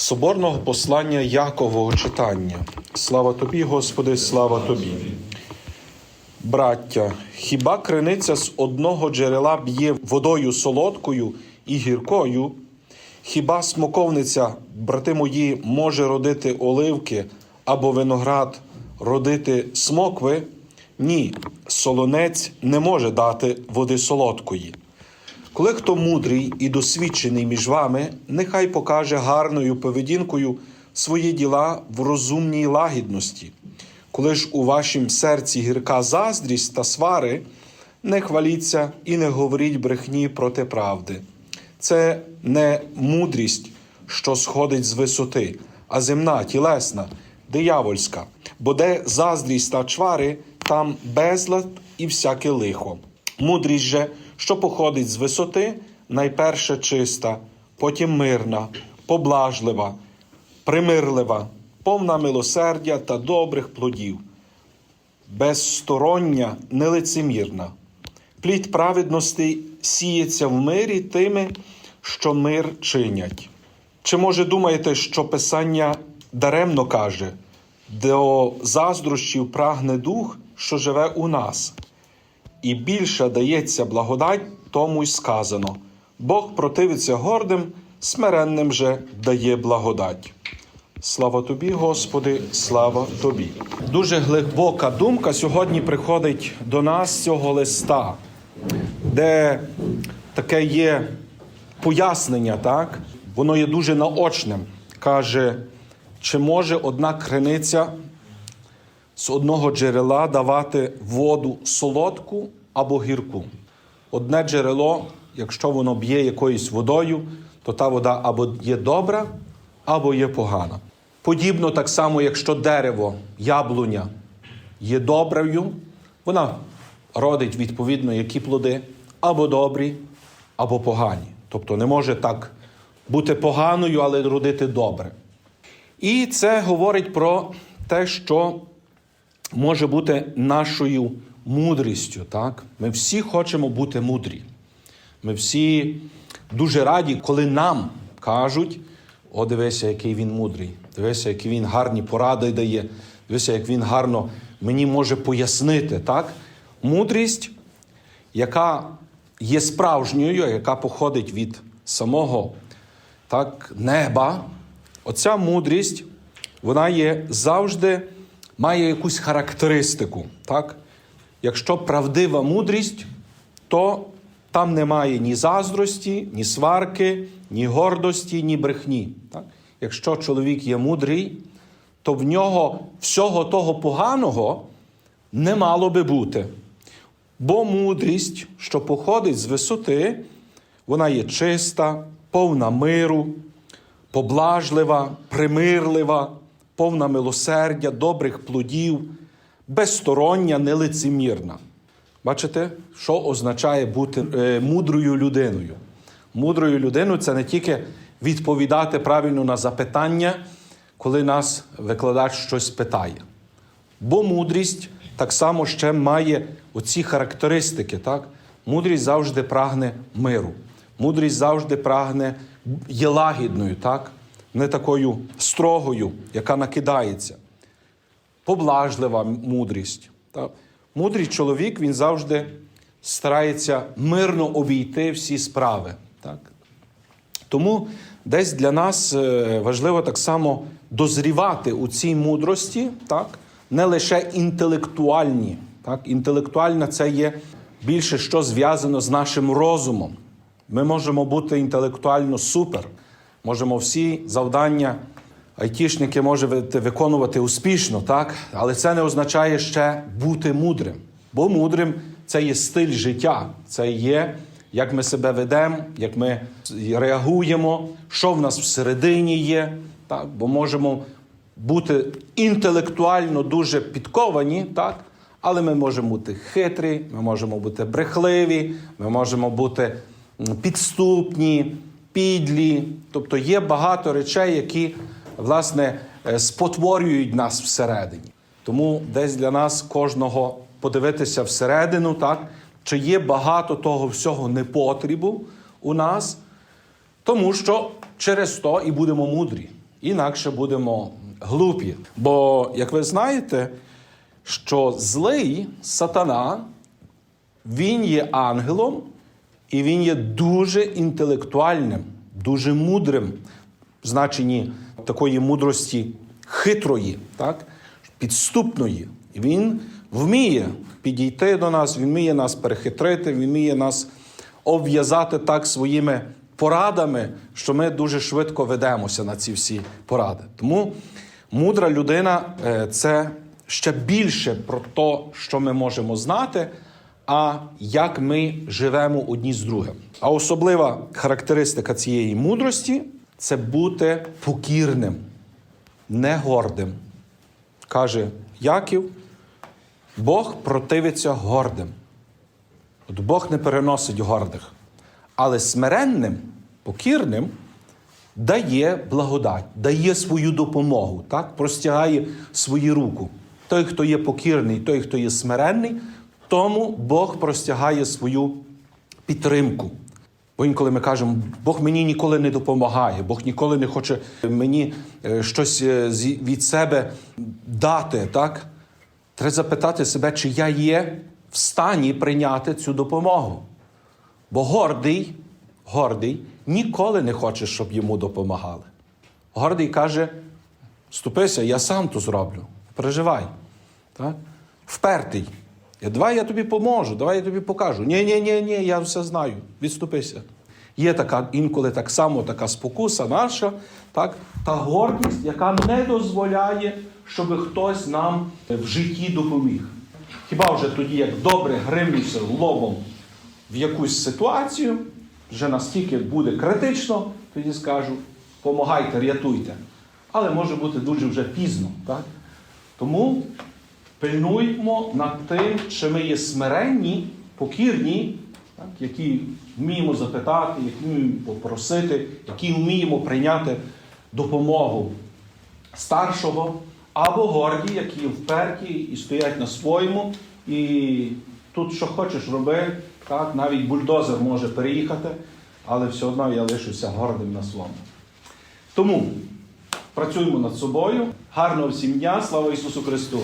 Соборного послання Якового читання. Слава тобі, Господи, слава тобі. Браття, хіба криниця з одного джерела б'є водою солодкою і гіркою? Хіба смоковниця, брати мої, може родити оливки або виноград родити смокви? Ні, солонець не може дати води солодкої. Коли хто мудрий і досвідчений між вами, нехай покаже гарною поведінкою свої діла в розумній лагідності. Коли ж у вашім серці гірка заздрість та свари, не хваліться і не говоріть брехні проти правди. Це не мудрість, що сходить з висоти, а земна, тілесна, диявольська, бо де заздрість та чвари, там безлад і всяке лихо. Мудрість же, що походить з висоти, найперше чиста, потім мирна, поблажлива, примирлива, повна милосердя та добрих плодів, безстороння, нелицемірна. Плід праведності сіється в мирі тими, що мир чинять. Чи може думаєте, що Писання даремно каже, до заздрощів прагне дух, що живе у нас? І більше дається благодать, тому й сказано: Бог противиться гордим, смиренним же дає благодать. Слава тобі, Господи, слава тобі. Дуже глибока думка сьогодні приходить до нас цього листа, де таке є пояснення, так? Воно є дуже наочним. Каже, чи може одна криниця з одного джерела давати воду солодку або гірку. Одне джерело, якщо воно б'є якоюсь водою, то та вода або є добра, або є погана. Подібно так само, якщо дерево, яблуня є доброю, вона родить відповідно які плоди або добрі, або погані. Тобто не може так бути поганою, але родити добре. І це говорить про те, що може бути нашою мудрістю. Так? Ми всі хочемо бути мудрі. Ми всі дуже раді, коли нам кажуть: о, дивися, який він мудрий, дивися, які він гарні поради дає, дивися, як він гарно мені може пояснити. Так? Мудрість, яка є справжньою, яка походить від самого так, неба, оця мудрість, вона є завжди має якусь характеристику. Так? Якщо правдива мудрість, то там немає ні заздрості, ні сварки, ні гордості, ні брехні. Так? Якщо чоловік є мудрий, то в нього всього того поганого не мало би бути. Бо мудрість, що походить з висоти, вона є чиста, повна миру, поблажлива, примирлива, повна милосердя, добрих плодів, безстороння, нелицемірна. Бачите, що означає бути е, мудрою людиною? Мудрою людиною це не тільки відповідати правильно на запитання, коли нас викладач щось питає. Бо мудрість так само ще має оці характеристики. Так? Мудрість завжди прагне миру. Мудрість завжди прагне є лагідною, так? Не такою строгою, яка накидається. Поблажлива мудрість. Так? Мудрий чоловік він завжди старається мирно обійти всі справи. Так? Тому десь для нас е, важливо так само дозрівати у цій мудрості, так? не лише інтелектуальні. Так? Інтелектуальна це є більше що зв'язано з нашим розумом. Ми можемо бути інтелектуально супер, можемо всі завдання айтішники можуть виконувати успішно, так? але це не означає ще бути мудрим. Бо мудрим це є стиль життя, це є, як ми себе ведемо, як ми реагуємо, що в нас всередині є. Так? Бо можемо бути інтелектуально дуже підковані, так? але ми можемо бути хитрі, ми можемо бути брехливі, ми можемо бути підступні, підлі. Тобто є багато речей, які власне е, спотворюють нас всередині. Тому десь для нас кожного подивитися всередину, так, чи є багато того всього непотрібу у нас, тому що через то і будемо мудрі. інакше будемо глупі. Бо, як ви знаєте, що злий сатана, він є ангелом, і він є дуже інтелектуальним, дуже мудрим в значенні такої мудрості хитрої, так? підступної. Він вміє підійти до нас, він вміє нас перехитрити, він вміє нас обв'язати так своїми порадами, що ми дуже швидко ведемося на ці всі поради. Тому мудра людина е, це ще більше про те, що ми можемо знати, а як ми живемо одні з другим. А особлива характеристика цієї мудрості це бути покірним, не гордим. Каже Яків, Бог противиться гордим. От Бог не переносить гордих, але смиренним, покірним дає благодать, дає свою допомогу, так? простягає свою руку. Той, хто є покірний, той, хто є смиренний, тому Бог простягає свою підтримку. Бо інколи ми кажемо, Бог мені ніколи не допомагає, Бог ніколи не хоче мені е, щось е, від себе дати. Так? Треба запитати себе, чи я є в стані прийняти цю допомогу. Бо гордий, гордий ніколи не хоче, щоб йому допомагали. Гордий каже: ступися, я сам то зроблю. Переживай. Так? Впертий. «Я- Давай я тобі поможу, давай я тобі покажу. Ні, ні, ні, ні, я все знаю. Відступися. Є така інколи так само така спокуса наша, так? та гордість, яка не дозволяє, щоб хтось нам в житті допоміг. Хіба вже тоді, як добре гримнувся лобом в якусь ситуацію, вже настільки буде критично, тоді скажу, помагайте, рятуйте. Але може бути дуже вже пізно. Так? Тому пильнуймо над тим, чи ми є смиренні, покірні, так? які вміємо запитати, які вміємо попросити, які вміємо прийняти допомогу старшого, або горді, які вперті і стоять на своєму, і тут що хочеш роби, так? навіть бульдозер може переїхати, але все одно я лишуся гордим на своєму. Тому працюємо над собою. Гарного всім дня, слава Ісусу Христу!